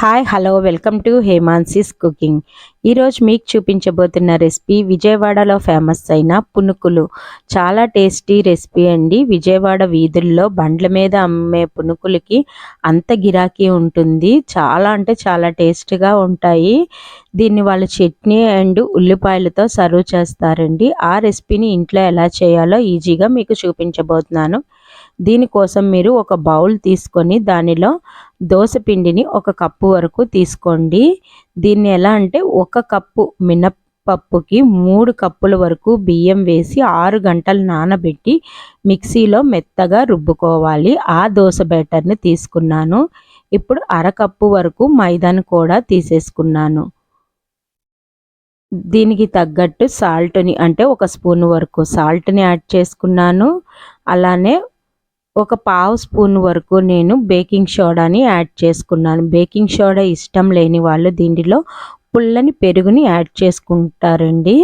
Hi hello welcome to Hemansi's cooking ఈరోజు మీకు చూపించబోతున్న recipe విజయవాడలో ఫేమస్ అయిన పునుకులు. చాలా టేస్టీ రెసిపీ అండి. విజయవాడ వీధుల్లో బండ్ల మీద అమ్మే పునుకులకి అంత గిరాకీ ఉంటుంది. చాలా అంటే చాలా టేస్ట్గా ఉంటాయి. దీన్ని వాళ్ళు చట్నీ అండ్ ఉల్లిపాయలతో సర్వ్ చేస్తారండి. ఆ రెసిపీని ఇంట్లో ఎలా చేయాలో ఈజీగా మీకు చూపించబోతున్నాను. దీనికోసం మీరు ఒక బౌల్ తీసుకొని దానిలో దోశ పిండిని ఒక కప్పు వరకు తీసుకోండి. దీన్ని ఎలా అంటే ఒక కప్పు మినప్పప్పుకి మూడు కప్పుల వరకు బియ్యం వేసి ఆరు గంటలు నానబెట్టి మిక్సీలో మెత్తగా రుబ్బుకోవాలి. ఆ దోశ బ్యాటర్ని తీసుకున్నాను. ఇప్పుడు అరకప్పు వరకు మైదాను కూడా తీసేసుకున్నాను. దీనికి తగ్గట్టు సాల్ట్ని అంటే ఒక స్పూన్ వరకు సాల్ట్ని యాడ్ చేసుకున్నాను. అలానే ఒక పావు స్పూన్ వరకు నేను బేకింగ్ సోడాని యాడ్ చేసుకున్నాను. బేకింగ్ సోడా ఇష్టం లేని వాళ్ళు దీనిలో పుల్లని పెరుగుని యాడ్ చేసుకుంటారండి.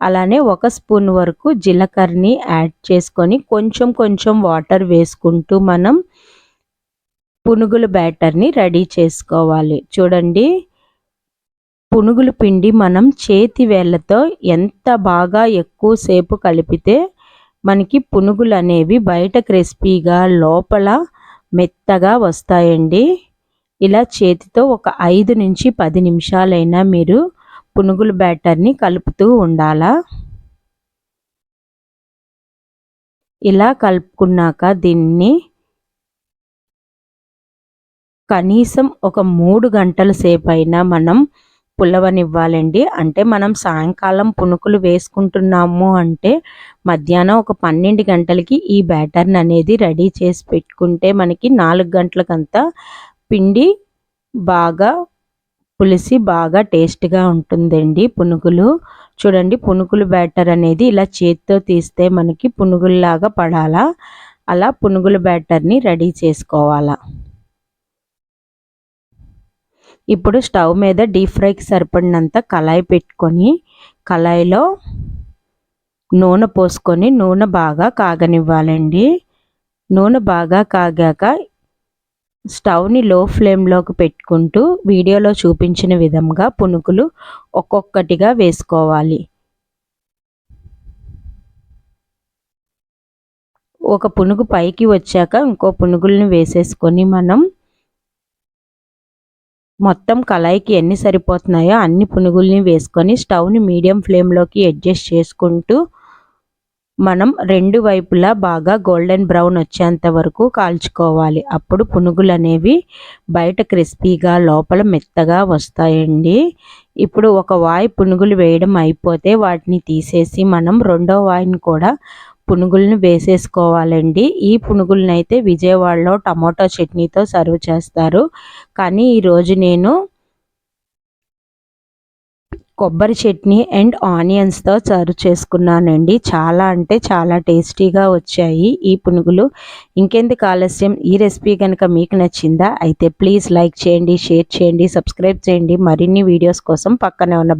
అలానే ఒక స్పూన్ వరకు జీలకర్రని యాడ్ చేసుకొని కొంచెం కొంచెం వాటర్ వేసుకుంటూ మనం పునుగుల బ్యాటర్ని రెడీ చేసుకోవాలి. చూడండి. పునుగుల పిండి మనం చేతి వేళ్ళతో ఎంత బాగా ఎక్కువసేపు కలిపితే మనకి పునుగులు అనేవి బయట క్రిస్పీగా లోపల మెత్తగా వస్తాయండి. ఇలా చేతితో ఒక ఐదు నుంచి పది నిమిషాలైనా మీరు పునుగుల బ్యాటర్ని కలుపుతూ ఉండాలా? ఇలా కలుపుకున్నాక దీన్ని కనీసం ఒక మూడు గంటల సేపు అయినా మనం పుల్లవనివ్వాలండి అంటే మనం సాయంకాలం పునుకులు వేసుకుంటున్నాము అంటే మధ్యాహ్నం ఒక పన్నెండు గంటలకి ఈ బ్యాటర్ని అనేది రెడీ చేసి పెట్టుకుంటే మనకి నాలుగు గంటలకంతా పిండి బాగా పులిసి బాగా టేస్ట్గా ఉంటుందండి పునుగులు. చూడండి పునుగులు బ్యాటర్ అనేది ఇలా చేతితో తీస్తే మనకి పునుగుల్లాగా పడాలా. అలా పునుగుల బ్యాటర్ని రెడీ చేసుకోవాలా. ఇప్పుడు స్టవ్ మీద డీప్ ఫ్రైకి సరిపడినంత కళాయి పెట్టుకొని కళాయిలో నూనె పోసుకొని నూనె బాగా కాగనివ్వాలండి. నూనె బాగా కాగాక స్టవ్ని లో ఫ్లేమ్లోకి పెట్టుకుంటూ వీడియోలో చూపించిన విధంగా పునుకులు ఒక్కొక్కటిగా వేసుకోవాలి. ఒక పునుగు పైకి వచ్చాక ఇంకో పునుగుల్ని వేసేసుకొని మనం మొత్తం కళాయికి ఎన్ని సరిపోతున్నాయో అన్ని పునుగుల్ని వేసుకొని స్టవ్ని మీడియం ఫ్లేమ్లోకి అడ్జస్ట్ చేసుకుంటూ మనం రెండు వైపులా బాగా గోల్డెన్ బ్రౌన్ వచ్చేంత వరకు కాల్చుకోవాలి. అప్పుడు పునుగులు అనేవి బయట క్రిస్పీగా లోపల మెత్తగా వస్తాయండి. ఇప్పుడు ఒక వాయి పునుగులు వేయడం అయిపోతే వాటిని తీసేసి మనం రెండో వాయిని కూడా పునుగులను వేసేసుకోవాలండి. ఈ పునుగులను అయితే విజయవాడలో టమాటో చట్నీతో సర్వ్ చేస్తారు. కానీ ఈరోజు నేను కొబ్బరి చట్నీ అండ్ ఆనియన్స్తో సర్వ్ చేసుకున్నానండి. చాలా అంటే చాలా టేస్టీగా వచ్చాయి ఈ పునుగులు. ఇంకెందుకు ఆలస్యం? ఈ రెసిపీ కనుక మీకు నచ్చిందా? అయితే ప్లీజ్ లైక్ చేయండి షేర్ చేయండి సబ్స్క్రైబ్ చేయండి. మరిన్ని వీడియోస్ కోసం పక్కనే ఉన్న